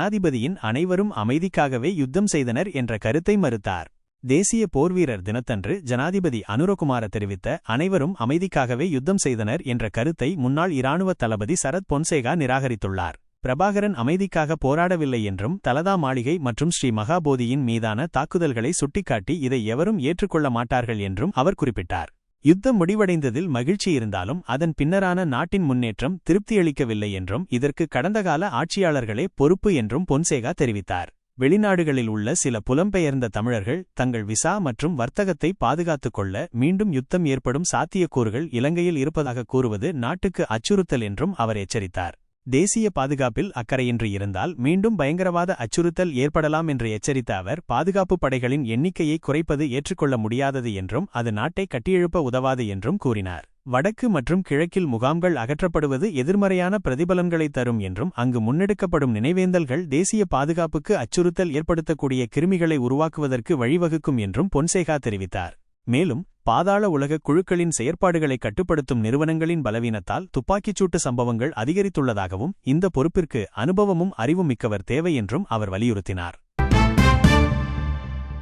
ஜனாதிபதியின் அனைவரும் அமைதிக்காகவே யுத்தம் செய்தனர் என்ற கருத்தை மறுத்தார். தேசிய போர்வீரர் தினத்தன்று ஜனாதிபதி அனுரகுமார தெரிவித்த அனைவரும் அமைதிக்காகவே யுத்தம் செய்தனர் என்ற கருத்தை முன்னாள் இராணுவ தளபதி சரத் பொன்சேகா நிராகரித்துள்ளார். பிரபாகரன் அமைதிக்காக போராடவில்லை என்றும் தலதா மாளிகை மற்றும் ஸ்ரீ மகாபோதியின் மீதான தாக்குதல்களை சுட்டிக்காட்டி இதை எவரும் ஏற்றுக்கொள்ள மாட்டார்கள் என்றும் அவர் குறிப்பிட்டார். யுத்தம் முடிவடைந்ததில் மகிழ்ச்சி இருந்தாலும் அதன் பின்னரான நாட்டின் முன்னேற்றம் திருப்தியளிக்கவில்லை என்றும் இதற்கு கடந்தகால ஆட்சியாளர்களே பொறுப்பு என்றும் பொன்சேகா தெரிவித்தார். வெளிநாடுகளில் உள்ள சில புலம்பெயர்ந்த தமிழர்கள் தங்கள் விசா மற்றும் வர்த்தகத்தை பாதுகாத்துக் கொள்ள மீண்டும் யுத்தம் ஏற்படும் சாத்தியக்கூறுகள் இலங்கையில் இருப்பதாக கூறுவது நாட்டுக்கு அச்சுறுத்தல் என்றும் அவர் எச்சரித்தார். தேசிய பாதுகாப்பில் அக்கறையின்றி இருந்தால் மீண்டும் பயங்கரவாத அச்சுறுத்தல் ஏற்படலாம் என்று எச்சரித்த அவர் பாதுகாப்பு படைகளின் எண்ணிக்கையை குறைப்பது ஏற்றுக்கொள்ள முடியாதது என்றும் அது நாட்டை கட்டியெழுப்ப உதவாது என்றும் கூறினார். வடக்கு மற்றும் கிழக்கில் முகாம்கள் அகற்றப்படுவது எதிர்மறையான பிரதிபலன்களை தரும் என்றும் அங்கு முன்னெடுக்கப்படும் நினைவேந்தல்கள் தேசிய பாதுகாப்புக்கு அச்சுறுத்தல் ஏற்படுத்தக்கூடிய கிருமிகளை உருவாக்குவதற்கு வழிவகுக்கும் என்றும் பொன்சேகா தெரிவித்தார். மேலும் பாதாள உலக குழுக்களின் செயற்பாடுகளை கட்டுப்படுத்தும் நிறுவனங்களின் பலவீனத்தால் துப்பாக்கிச்சூட்டு சம்பவங்கள் அதிகரித்துள்ளதாகவும் இந்த பொறுப்பிற்கு அனுபவமும் அறிவும் மிக்கவர் தேவை என்றும் அவர் வலியுறுத்தினார்.